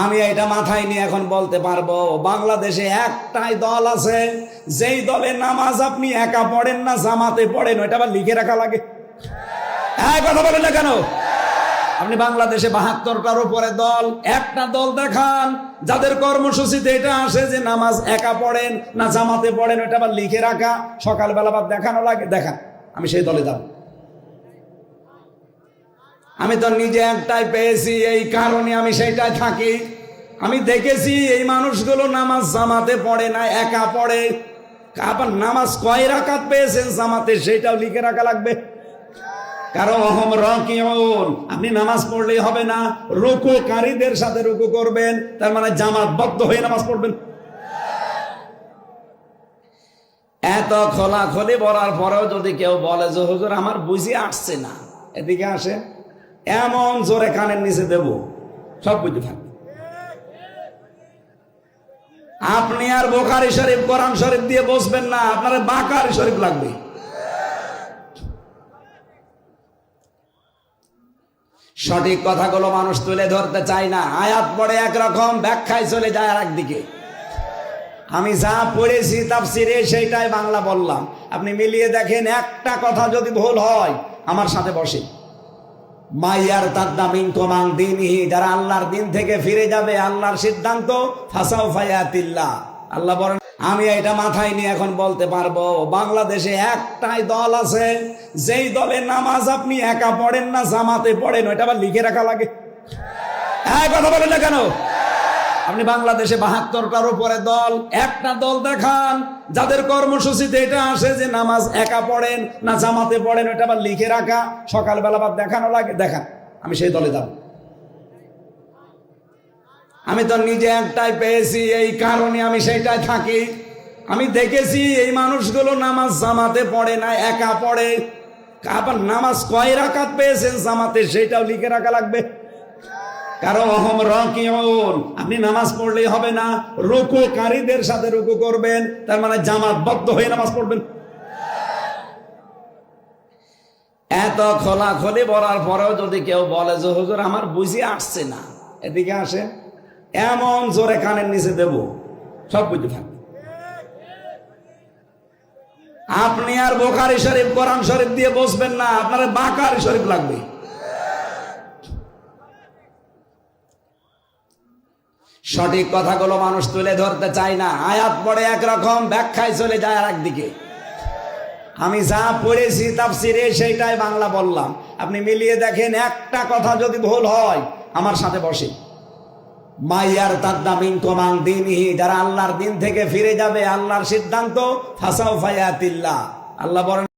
আমি এটা মাথায় নিয়ে এখন বলতে পারব, বাংলাদেশে একটাই দল আছে, যেই দলে নামাজ আপনি একা পড়েন না, জামাতে পড়েন, ওইটা আবার লিখে রাখা লাগে। হ্যাঁ কথা বলেন না কেন? আপনি বাংলাদেশে বাহাত্তরটার উপরে দল, একটা দল দেখান, যাদের কর্মসূচিতে এটা আসে যে নামাজ একা পড়েন না, জামাতে পড়েন ওটা আবার লিখে রাখা, সকালবেলা বা দেখানো লাগে, দেখান, আমি সেই দলে যাব। আমি তো নিজে একটাই পেয়েছি, এই কারণে আমি সেইটাই থাকি। আমি দেখেছি এই মানুষগুলো নামাজ জামাতে পড়ে না, একা পড়ে। আবার নামাজ কয় রাকাত পেয়েছেন জামাতে সেটাও লিখে রাখা লাগবে। কারণ অহম আপনি নামাজ পড়লেই হবে না। রুকুকারীদের সাথে রুকু করবেন, তার মানে জামাতবদ্ধ হয়ে নামাজ পড়বেন। এত খোলাখলি বলার পরেও যদি কেউ বলে যে, হুজুর, আমার বুঝি আসছে না। এদিকে আসে এমন জোরে কানের নিচে দেব, সব বুঝতে থাকবে আপনি আর বোখারি শরীফ, কোরআন শরীফ দিয়ে বসবেন না, আপনার বাকারি শরীফ লাগবে। সঠিক কথাগুলো মানুষ তুলে ধরতে চায় না, আয়াত পড়ে একরকম, ব্যাখ্যায় চলে যায় আর একদিকে। আমি যা পড়েছি, তাফসিরে সেইটাই বাংলা বললাম। আপনি মিলিয়ে দেখেন, একটা কথা যদি ভুল হয়, আমার সাথে বসে। মাইয়ার তাদ্দামিন কমাং দিনহি যারা আল্লাহর দিন থেকে ফিরে যাবে, আল্লাহর সিদ্ধান্ত, ফাসাও ফায়াতিল্লাহ। আল্লাহ বলেন, আমি এটা মাথায় নিয়ে এখন বলতে পারব, বাংলাদেশে একটাই দল আছে, যেই দলে নামাজ আপনি একা পড়েন না, জামাতে পড়েন, ওইটা আবার লিখে রাখা লাগে। হ্যাঁ কথা বলেন না কেন? আপনি বাংলাদেশে বাহাত্তরটার উপরে দল, একটা দল দেখান। যাদের কর্মসূচিতে এটা আসে যে নামাজ একা পড়েন, না জামাতে পড়েন ওটা আবার লিখে রাখা, সকালবেলা বা দেখানো লাগে, দেখান। আমি সেই দলে যাব। আমি তো নিজে একটাই পেয়েছি, এই কারণে আমি সেইটাই থাকি। আমি দেখেছি এই মানুষগুলো নামাজ জামাতে পড়ে না, একা পড়ে। আবার নামাজ কয় রাকাত পেয়েছেন জামাতে সেটাও লিখে রাখা লাগবে। কারণ অহম আপনি নামাজ পড়লেই হবে না। রুকুকারীদের সাথে রুকু করবেন, তার মানে জামাতবদ্ধ হয়ে নামাজ পড়বেন। এত বলার পরেও যদি কেউ বলে যে, হুজুর, আমার বুঝি আসছে না। এদিকে আসে এমন জোরে কানের নিচে দেব। সব বুঝতে থাকবে আপনি আর বোকারি শরীফ, কোরআন শরীফ দিয়ে বসবেন না। আপনার বাকারি শরীফ লাগবে। সঠিক কথাগুলো মানুষ তুলে ধরতে চায় না। আয়াত পড়ে একরকম, ব্যাখ্যায় চলে যায় আর একদিকে আমি যা পড়েছি, তাফসিরে সেইটাই বাংলা বললাম। আপনি মিলিয়ে দেখেন, একটা কথা যদি ভুল হয়, আমার সাথে বসে। মাইয়ার তাদ্দামিন কমাং দিনহি, যারা আল্লাহর দিন থেকে ফিরে যাবে, আল্লাহর সিদ্ধান্ত ফাসাও ফায়াতিল্লাহ আল্লাহ বলেন